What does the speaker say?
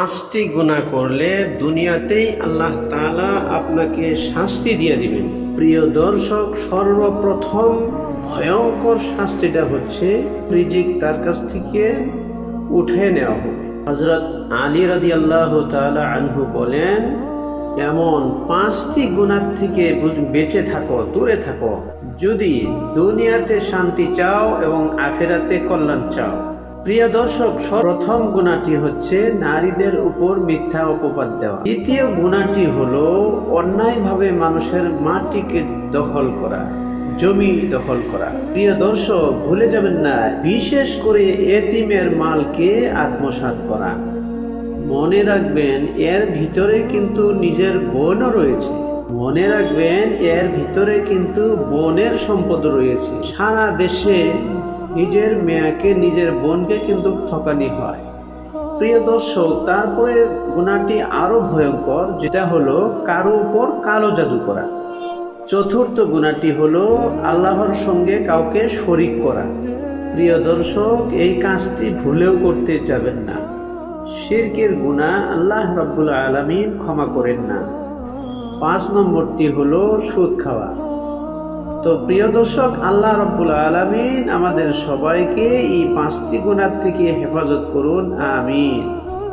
পাঁচটি গুণা করলে দুনিয়াতেই আল্লাহ তাআলা আপনাকে শাস্তি দিয়ে দিবেন। প্রিয় দর্শক, সর্বপ্রথম ভয়ঙ্কর শাস্তিটা হচ্ছে রিজিক তার কাছ থেকে উঠে নেওয়া হবে। হজরত আলী রাদি আল্লাহ আনহু বলেন, এমন পাঁচটি গুণার থেকে বেঁচে থাকো, দূরে থাকো। যদি দুনিয়াতে শান্তি চাও এবং আখেরাতে কল্যাণ চাও প্রিয় দর্শক প্রথম গুণাটি হচ্ছে নারীদের উপর মিথ্যা অপবাদ দেওয়া। দ্বিতীয় গুণাটি হলো অন্যায়ভাবে মানুষের মাটিকে দখল করা, জমি দখল করা। প্রিয় দর্শক, ভুলে যাবেন না, বিশেষ করে এতিমের মালকে আত্মসাৎ করা। মনে রাখবেন, এর ভিতরে কিন্তু নিজের বোনও রয়েছে। মনে রাখবেন, এর ভিতরে কিন্তু বোনের সম্পদ রয়েছে। সারা দেশে নিজের মেয়েকে, নিজের বোনকে কিন্তু ঠকানি হয়। প্রিয় দর্শক, তারপরে গুণাটি আরও ভয়ঙ্কর, যেটা হলো কারও উপর কালো জাদু করা। চতুর্থ গুণাটি হলো আল্লাহর সঙ্গে কাউকে শরিক করা। প্রিয় দর্শক, এই কাজটি ভুলেও করতে যাবেন না। শিরকের গুণা আল্লাহ রব্বুল আলমিন ক্ষমা করেন না। পাঁচ নম্বরটি হলো সুদ খাওয়া। তো প্রিয় দর্শক, আল্লাহ রব্বুল আলমিন আমাদের সবাইকে এই পাঁচটি গুণার থেকে হেফাজত করুন, আমিন।